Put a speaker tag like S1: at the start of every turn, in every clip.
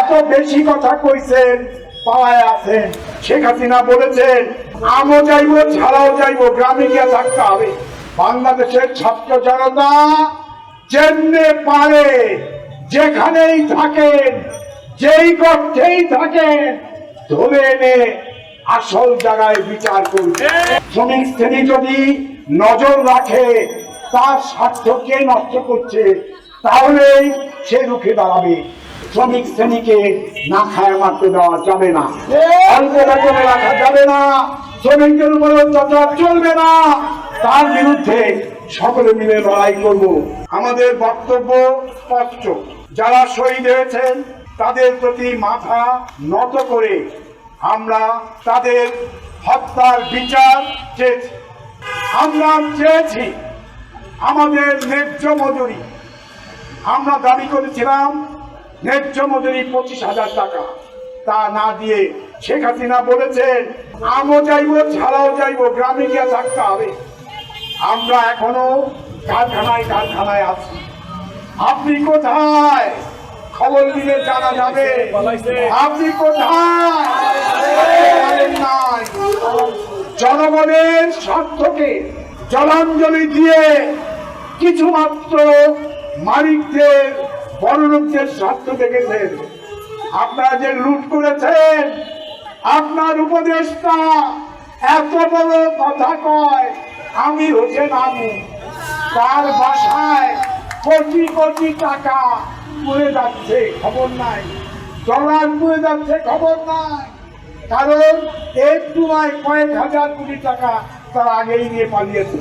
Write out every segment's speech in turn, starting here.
S1: এত বেশি কথা কইছেন আছেন। বলেছেন ছাড়াও যাইবো, গ্রামে গিয়ে থাকতে হবে। বাংলাদেশের ছাত্র জনতা যেমনে পারে, যেখানেই থাকেন, যেই গর্তেই থাকেন, ধরে এনে আসল জায়গায় বিচার করবে শ্রমিক শ্রেণি যদি নজর রাখে তার স্বার্থকে নষ্ট করছে, তাহলেই সে রুখে দাঁড়াবে। শ্রমিক শ্রেণীকে না খায় মারতে দেওয়া যাবে না। অল্প বেতনে রাখা যাবে না। শ্রমিকদের উপরে অত্যাচার চলবে না। তার বিরুদ্ধে সকলে মিলে লড়াই করব। আমাদের বক্তব্য স্পষ্ট। যারা শহীদ হয়েছেন, তাদের প্রতি মাথা নত করে আমরা তাদের হত্যার বিচার চেয়েছি। আমরা চেয়েছি আমাদের ন্যায্য মজুরি। আমরা দাবি করেছিলাম, ন্যায্য মজুরি পঁচিশ হাজার টাকা। তা না দিয়ে শেখ হাসিনা বলেছেন, আমও যাইবো ছাড়াও যাইবো গ্রামে গিয়ে থাকতে হবে। আমরা এখনও কারখানায় কারখানায় আছি। আপনি কোথায়? খবর দিলে জানা যাবে। আপনি কোথায়? জনগণের স্বার্থকে জলাঞ্জলি দিয়ে কিছুমাত্র মালিকদের বড় লোকদের স্বার্থ দেখেছেন। আপনারা যে লুট করেছেন, আপনার উপদেশটা এত বড় কথা কয়, আমি হোসেন আমু তার বাসায় কোটি কোটি টাকা পড়ে যাচ্ছে, খবর নাই। ডলার পড়ে যাচ্ছে, খবর নাই। কারণ একটু নয়, কয়েক হাজার কোটি টাকা তার আগেই নিয়ে পালিয়েছে।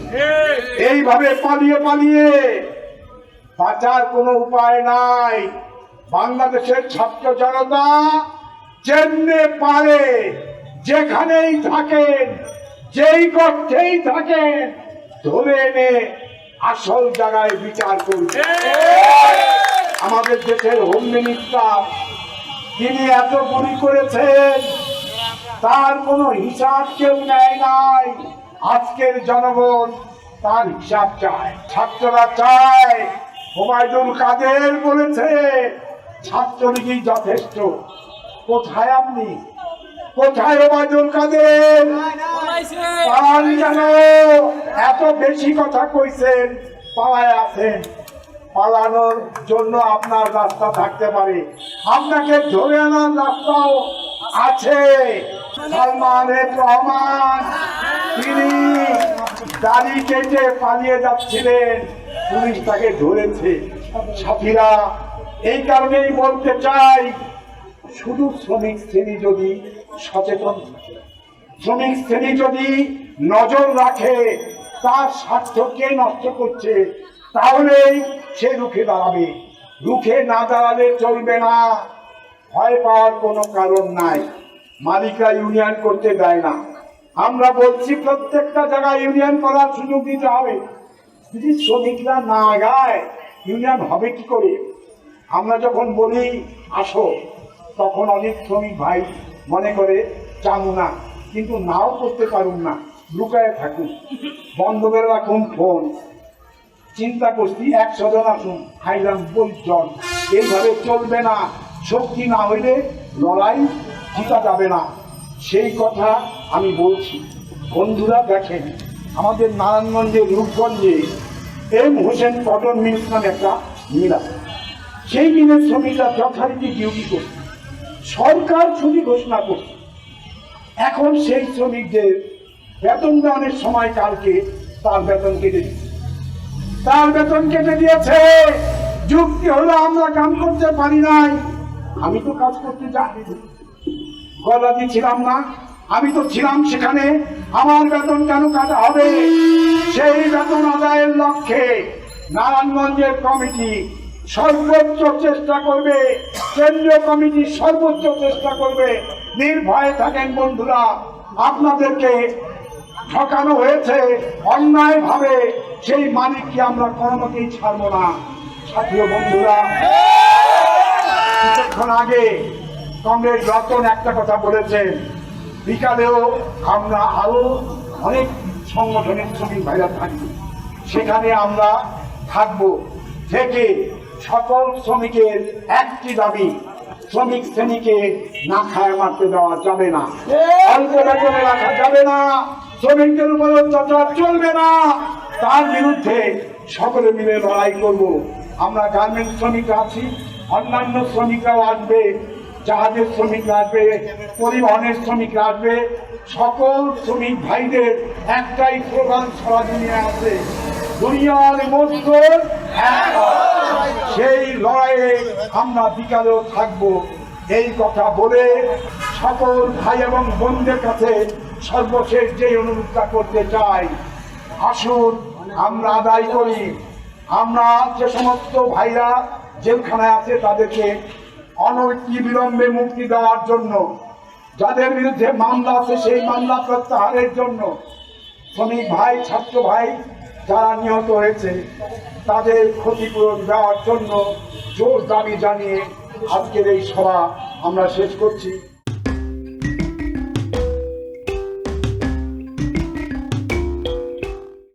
S1: এইভাবে পালিয়ে পালিয়ে বাঁচার কোনো উপায় নাই। বাংলাদেশের ছাত্র জনতা যেমনে পারে যেখানেই থাকেন যেই গর্তেই থাকেন ধরে এনে আসল জায়গায় বিচার করবে আমাদের দেশের হোম মিনিস্টার তিনি এত গুলি করেছেন তার কোনো হিসাব কেউ নেয় নাই। আজকের জনগণ তার হিসাব চায়, ছাত্ররা চায়। ওবায়দুল কাদের বলেছে, ছাত্রলীগই যথেষ্ট। কোথায় আপনি? কোথায় ওবায়দুল কাদের? এত বেশি কথা কইছেন পাওয়ায় আছেন। পালানোর জন্য আপনার রাস্তা থাকতে পারে। আপনাকে ধরে আনার রাস্তাও আছে। সালমান এফ রহমান। তিনি দাড়ি কেটে পালিয়ে যাচ্ছিলেন। পুলিশ তাকে ধরেছে। সাথীরা এই কারণেই বলতে চাই, শুধু শ্রমিক শ্রেণি যদি সচেতন থাকে, শ্রমিক শ্রেণি যদি নজর রাখে, তার স্বার্থকে নষ্ট করছে তাহলেই সে রুখে দাঁড়াবে। রুখে না দাঁড়ালে চলবে না। ভয় পাওয়ার কোনো কারণ নাই। মালিকরা ইউনিয়ন করতে দেয় না। আমরা বলছি প্রত্যেকটা জায়গায় ইউনিয়ন করার সুযোগ দিতে হবে। যদি শ্রমিকরা না গায় ইউনিয়ন হবে কি করে? আমরা যখন বলি, আসো, তখন অনেক শ্রমিক ভাই মনে করে, চামু না। কিন্তু নাও করতে পারুন না। লুকায় থাকুন। বন্ধ করে রাখুন ফোন। চিন্তা করছি, একশো জন আসুন। হাইলাম জন এইভাবে চলবে না। শক্তি না হইলে লড়াই জিতা যাবে না। সেই কথা আমি বলছি। বন্ধুরা দেখেন, আমাদের নারায়ণগঞ্জের রূপগঞ্জে এম হোসেন কটন মিলস নামে একটা মিল আছে সেই মিলের শ্রমিকরা যথারীতি ডিউটি করছে। সরকার ছুটি ঘোষণা করছে। এখন সেই শ্রমিকদের বেতন দেওয়ানোর সময় কালকে তার বেতন কেটে দিচ্ছে তার বেতন কেটে দিয়েছে। যুক্তি হলো আমরা কাম করতে পারি নাই। আমি তো কাজ করতে জানি গলাদি ছিলাম না। আমি তো ছিলাম সেখানে। আমার বেতন কেন কাটা হবে? সেই বেতন আদায়ের লক্ষ্যে নারায়ণগঞ্জের কমিটি সর্বোচ্চ চেষ্টা করবে। কেন্দ্রীয় কমিটি সর্বোচ্চ চেষ্টা করবে। নির্ভয়ে থাকেন বন্ধুরা, আপনাদেরকে ঠকানো হয়েছে। অন্যায় ভাবে সেই মালিককে আমরা কোনো মতেই ছাড়বো না। সাথী বন্ধুরা, কিছুক্ষণ আগে কংগ্রেস রতন একটা কথা বলেছেন বিকালেও আমরা আরও অনেক সংগঠনের শ্রমিক ভাইরা থাকি সেখানে আমরা থাকব। থেকে সকল শ্রমিকের একটি দাবি শ্রমিক শ্রেণীকে না খায় মারতে দেওয়া যাবে না। অল্প বেতনে রাখা যাবে না শ্রমিকদের উপর অত্যাচার চলবে না। তার বিরুদ্ধে সকলে মিলে লড়াই করব। আমরা গার্মেন্টস শ্রমিক আছি অন্যান্য শ্রমিকরাও আসবে। জাহাজের শ্রমিক আসবে পরিবহনের শ্রমিক আসবে সকল শ্রমিক ভাইদের একটাই প্রধান সারা দুনিয়া আছে। দুনিয়ার মজদুর। সেই লড়াইয়ে আমরা বিকালেও থাকব। এই কথা বলে সকল ভাই এবং বোনদের কাছে সর্বশেষ যে অনুরোধটা করতে চাই, আসুন আমরা আদায় করি। আমরা যে সমস্ত ভাইরা জেলখানায় আছে তাদেরকে বিলম্বে মুক্তি দেওয়ার জন্য, যাদের বিরুদ্ধে মামলা আছে সেই মামলা প্রত্যাহারের জন্য শ্রমিক ভাই, ছাত্র ভাই যারা নিহত হয়েছে, তাদের ক্ষতিপূরণ দেওয়ার জন্য জোর দাবি জানিয়ে আজকের এই সভা আমরা শেষ করছি।